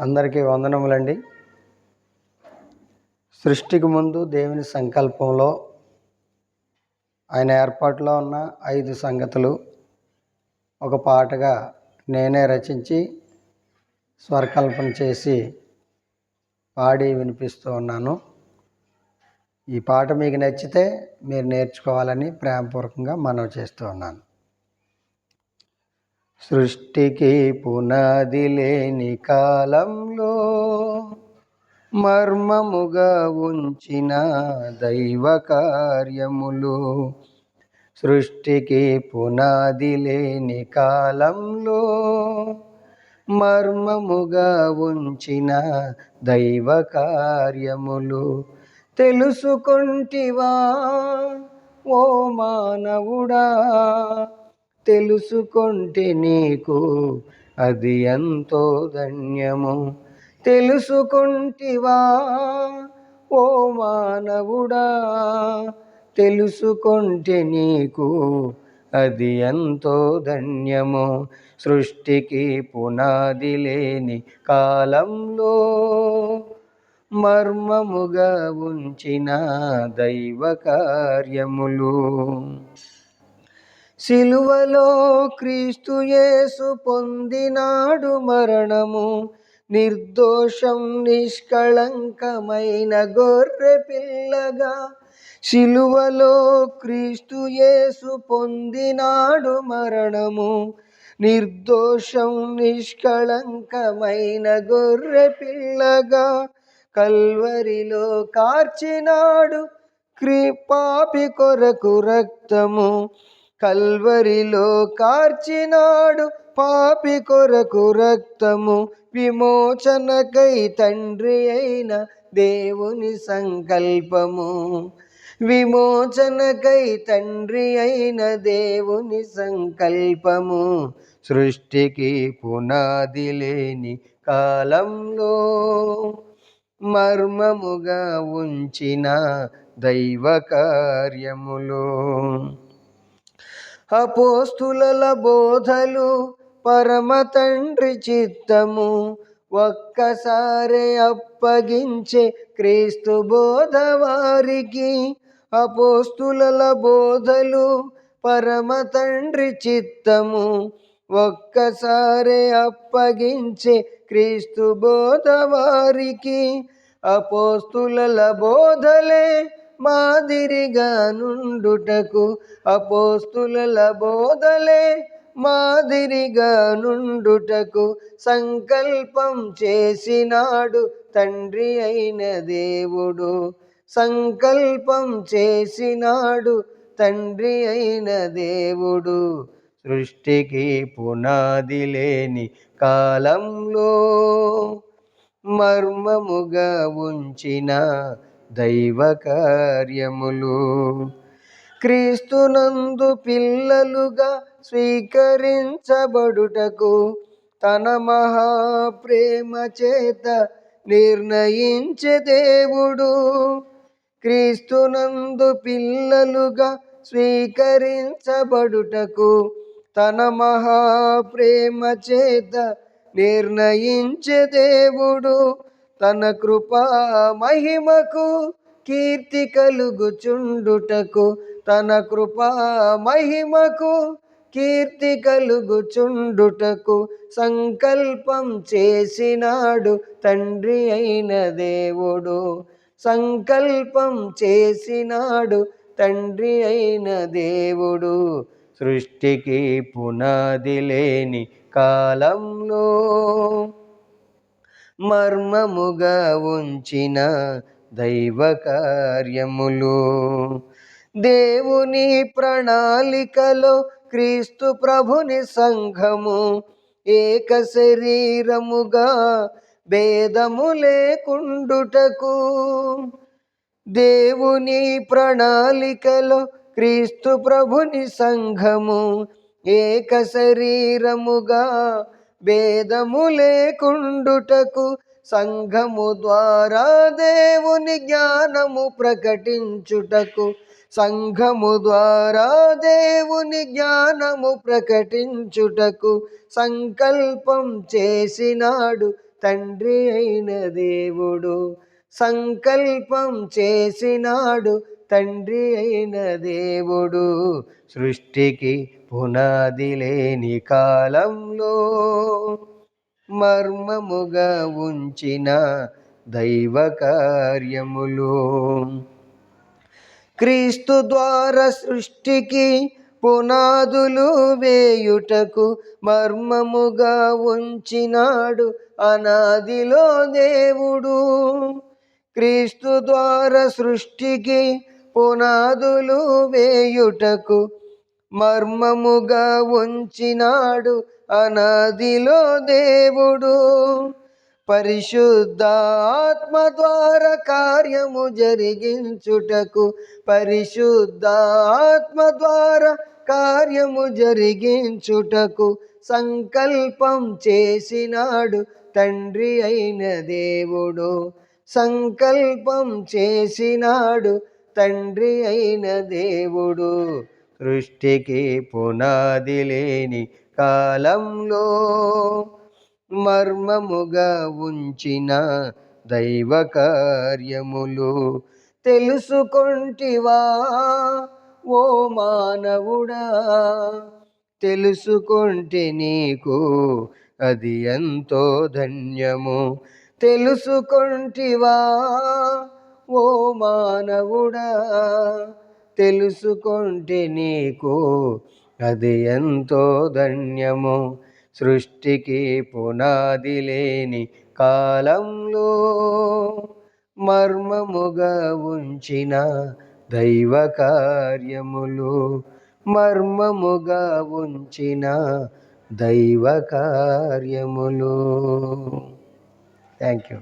అందరికీ వందనములండి. సృష్టికి ముందు దేవుని సంకల్పంలో ఆయన ఏర్పాటులో ఉన్న ఐదు సంగతులు ఒక పాటగా నేనే రచించి స్వరకల్పన చేసి పాడి వినిపిస్తూ ఉన్నాను. ఈ పాట మీకు నచ్చితే మీరు నేర్చుకోవాలని ప్రేమపూర్వకంగా మనవి చేస్తూ ఉన్నాను. సృష్టికి పునాది లేని కాలంలో మర్మముగా ఉంచిన దైవ కార్యములు. సృష్టికి పునాది లేని కాలంలో మర్మముగా ఉంచిన దైవ కార్యములు. తెలుసుకుంటివా ఓ మానవుడా తెలుసుకుంటే నీకు అది ఎంతో ధన్యము. తెలుసుకుంటివా ఓ మానవుడా తెలుసుకుంటే నీకు అది ఎంతో ధన్యము. సృష్టికి పునాది లేని కాలంలో మర్మముగా ఉంచిన దైవ కార్యములు. సిలువలో క్రీస్తు యేసు పొందినాడు మరణము నిర్దోషం నిష్కళంకమైన గొర్రె పిల్లగా. శిలువలో క్రీస్తు యేసు పొందినాడు మరణము నిర్దోషం నిష్కళంకమైన గొర్రె పిల్లగా. కల్వరిలో కార్చినాడు కృపాపి కొరకు రక్తము కల్వరిలో కార్చినాడు పాపి కొరకు రక్తము విమోచనకై తండ్రి అయిన దేవుని సంకల్పము. విమోచనకై తండ్రి అయిన దేవుని సంకల్పము. సృష్టికి పునాది లేని కాలంలో మర్మముగా ఉంచిన దైవ కార్యములో అపోస్తుల బోధలు పరమ తండ్రి చిత్తము. ఒక్కసారే అప్పగించే క్రీస్తు బోధ వారికి అపోస్తుల బోధలు పరమ తండ్రి చిత్తము. ఒక్కసారే అప్పగించే క్రీస్తు బోధ వారికి అపోస్తుల బోధలే మాదిరిగా నుండుటకు అపోస్తుల బోధలే. మాదిరిగా నుండుటకు సంకల్పం చేసినాడు తండ్రి అయిన దేవుడు. సంకల్పం చేసినాడు తండ్రి అయిన దేవుడు. సృష్టికి పునాది లేని కాలంలో మర్మముగా ఉంచిన దైవ కార్యములు క్రీస్తునందు పిల్లలుగా స్వీకరించబడుటకు తన మహాప్రేమ చేత నిర్ణయించే దేవుడు. క్రీస్తునందు పిల్లలుగా స్వీకరించబడుటకు తన మహాప్రేమ చేత నిర్ణయించే దేవుడు. తన కృపా మహిమకు కీర్తి కలుగుచుండుటకు తన కృపా మహిమకు కీర్తి కలుగుచుండుటకు సంకల్పం చేసినాడు తండ్రి అయిన దేవుడు. సంకల్పం చేసినాడు తండ్రి అయిన దేవుడు. సృష్టికి పునాది లేని కాలంలో మర్మముగా ఉంచిన దైవ కార్యములు దేవుని ప్రణాళికలో క్రీస్తు ప్రభుని సంఘము ఏక శరీరముగా భేదము లేకుండుటకు. దేవుని ప్రణాళికలో క్రీస్తు ప్రభుని సంఘము ఏక శరీరముగా భేదము లేకుండుటకు సంఘము ద్వారా దేవుని జ్ఞానము ప్రకటించుటకు సంఘము ద్వారా దేవుని జ్ఞానము ప్రకటించుటకు సంకల్పం చేసినాడు తండ్రి అయిన దేవుడు. సంకల్పం చేసినాడు తండ్రి అయిన దేవుడు సృష్టికి పునాది లేని కాలంలో మర్మముగా ఉంచిన దైవ కార్యములు. క్రీస్తు ద్వారా సృష్టికి పునాదులు వేయుటకు మర్మముగా ఉంచినాడు అనాదిలో దేవుడు. క్రీస్తు ద్వారా సృష్టికి పునాదులు వేయుటకు మర్మముగా ఉంచినాడు అనాదిలో దేవుడు. పరిశుద్ధాత్మ ద్వారా కార్యము జరిగించుటకు పరిశుద్ధాత్మ ద్వారా కార్యము జరిగించుటకు సంకల్పం చేసినాడు తండ్రి అయిన దేవుడు. సంకల్పం చేసినాడు తండ్రి అయిన దేవుడు సృష్టికి పునాది లేని కాలంలో మర్మముగా ఉంచిన దైవ కార్యములు తెలుసుకొంటివా? ఓ మానవుడా తెలుసుకుంటే నీకు అది ఎంతో ధన్యము. తెలుసుకొంటివా? ఓ మానవుడా తెలుసుకుంటే నీకు అది ఎంతో ధన్యము. సృష్టికి పునాది లేని కాలంలో మర్మముగా ఉంచిన దైవ కార్యములు మర్మముగా ఉంచిన దైవ కార్యములు. Thank you